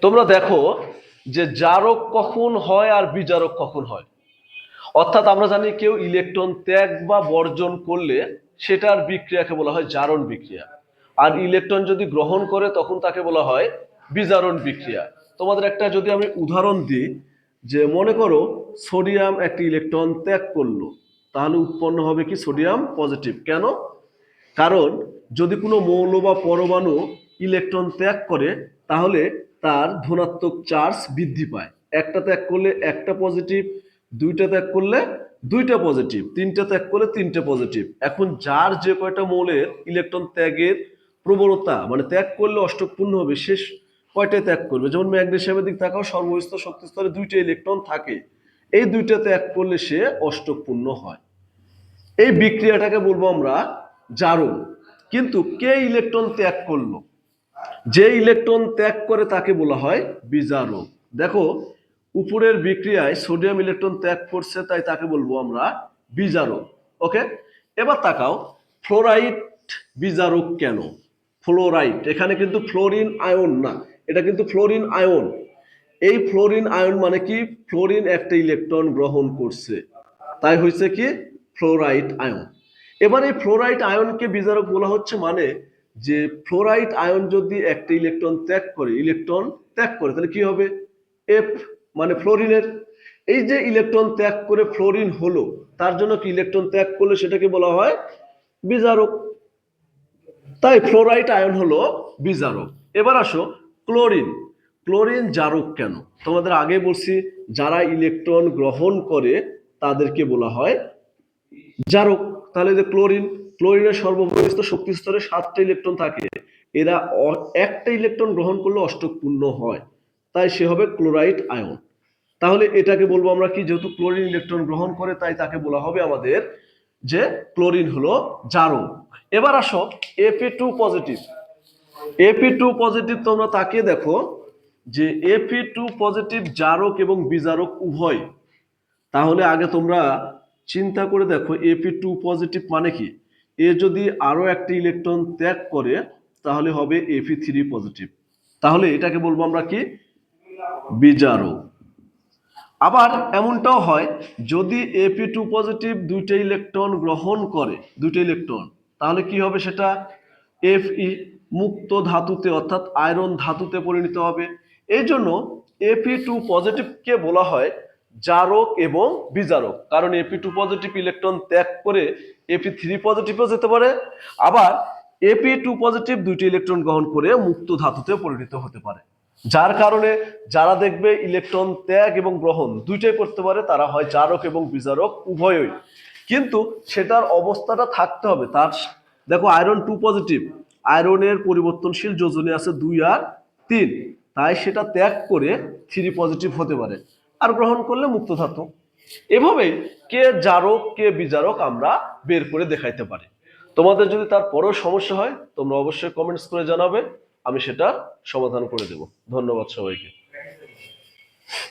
তোমরা দেখো যে জারক কখন হয় আর বিজারক কখন হয়। অর্থাৎ আমরা জানি কেউ ইলেকট্রন ত্যাগ বা বর্জন করলে সেটার বিক্রিয়াকে বলা হয় জারণ বিক্রিয়া। আর ইলেকট্রন যদি গ্রহণ করে, তখন তাকে বলা হয় বিজারণ বিক্রিয়া। তোমাদের একটা যদি আমি উদাহরণ দিই, যে মনে করো সোডিয়াম একটি ইলেকট্রন ত্যাগ করল, তাহলে উৎপন্ন হবে কি সোডিয়াম পজিটিভ। কেন? কারণ যদি কোনো মৌল বা পরমাণু ইলেকট্রন ত্যাগ করে, তাহলে তার ধনাত্মক চার্জ বৃদ্ধি পায়। একটা ত্যাগ করলে একটা পজিটিভ দুইটা ত্যাগ করলে দুইটা পজিটিভ তিনটা ত্যাগ করলে তিনটা পজিটিভ এখন যার যে কয়টা মৌলের ইলেকট্রন ত্যাগের প্রবণতা মানে ত্যাগ করলে অষ্টপূর্ণ হবে শেষ কয়টায় ত্যাগ করবে? যেমন ম্যাগনেসিয়ামের দিক তাকাও সর্বস্থ শক্তি স্তরে দুইটা ইলেকট্রন থাকে, এই দুইটা ত্যাগ করলে সে অষ্টক পূর্ণ হয়। এই বিক্রিয়াটাকে বলব আমরা জারণ। কিন্তু কে ইলেকট্রন ত্যাগ করল? যে ইলেকট্রন ত্যাগ করে তাকে বলা হয় বিজারক দেখো, উপরের বিক্রিয়ায় সোডিয়াম ইলেকট্রন ত্যাগ করছে, তাই তাকে বলব আমরা বিজারক ওকে? এবার তাকাও, ফ্লোরাইড বিজারক কেন? ফ্লোরাইড, এখানে কিন্তু ফ্লোরিন আয়ন না, এটা কিন্তু ফ্লোরিন আয়ন। এই ফ্লোরিন আয়ন মানে কি? ফ্লোরিন একটা ইলেকট্রন গ্রহণ করছে, তাই হয়েছে কি? Fluoride ion. এবার এই ফ্লোরাইড আয়নকে বিজারক বলা হচ্ছে মানে যে ফ্লোরাইড আয়ন যদি একটা ইলেকট্রন ত্যাগ করে ইলেকট্রন ত্যাগ করে, তাহলে কি হবে? এফ মানে ফ্লোরিনের এই যে ইলেকট্রন ত্যাগ করে ফ্লোরিন হলো, তার জন্য কি ইলেকট্রন ত্যাগ করলে সেটাকে বলা হয় বিজারক। তাই ফ্লোরাইড আয়ন হলো বিজারক। এবার আসো ক্লোরিন ক্লোরিন জারক কেন? তোমাদের আগে বলছি, যারা ইলেকট্রন গ্রহণ করে, তাদেরকে বলা হয় জারক। তাহলে যে ক্লোরিন ক্লোরিনের সর্ববহিষ্ঠ শক্তি স্তরে সাতটা ইলেকট্রন থাকে। এরা একটা ইলেকট্রন গ্রহণ করলে অষ্টক পূর্ণ হয়, তাই সে হবে ক্লোরাইড আয়ন। তাহলে এটাকে বলব আমরা কি, যেহেতু ক্লোরিন ইলেকট্রন গ্রহণ করে, তাই তাকে বলা হবে আমাদের যে ক্লোরিন হলো জারক এবার আসো AP two positive AP two positive তোমরা তাকিয়ে দেখো যে এপি টু পজিটিভ জারক এবং বিজারক উভয়। তাহলে আগে তোমরা চিন্তা করে দেখো এপি টু পজিটিভ মানে কি? এ যদি আরও একটি ইলেকট্রন ত্যাগ করে, তাহলে হবে এপি থ্রি পজিটিভ তাহলে এটাকে বলব আমরা কি? বিজারক আবার এমনটাও হয়, যদি এপি টু পজিটিভ দুইটা ইলেকট্রন গ্রহণ করে, দুইটা ইলেকট্রন, তাহলে কি হবে সেটা? এফ ই মুক্ত ধাতুতে, অর্থাৎ আয়রন ধাতুতে পরিণত হবে। এই জন্য এপি টু পজিটিভকে বলা হয় জারক এবং বিজারক। কারণ এপি টু পজিটিভ ইলেকট্রন ত্যাগ করে এপি থ্রি পজিটিভও যেতে পারে, আবার এপি টু পজিটিভ দুইটি ইলেকট্রন গ্রহণ করে মুক্ত ধাতুতে পরিণত হতে পারে। যার কারণে যারা দেখবে ইলেকট্রন ত্যাগ এবং গ্রহণ দুইটাই করতে পারে, তারা হয় জারক এবং বিজারক উভয়ই। কিন্তু সেটার অবস্থাটা থাকতে হবে। তার দেখো আয়রন টু পজিটিভ আয়রনের পরিবর্তনশীল যোজনে আছে দুই আর তিন। তাই সেটা ত্যাগ করে থ্রি পজিটিভ হতে পারে। আর গ্রহণ করলে মুক্ত ধাতু এভাবেই কে জারক, কে বিজারক আমরা বের করে দেখাইতে পারি। তোমাদের যদি তারপরেও সমস্যা হয়, তোমরা অবশ্যই কমেন্টস করে জানাবে, আমি সেটা সমাধান করে দেব। ধন্যবাদ সবাইকে।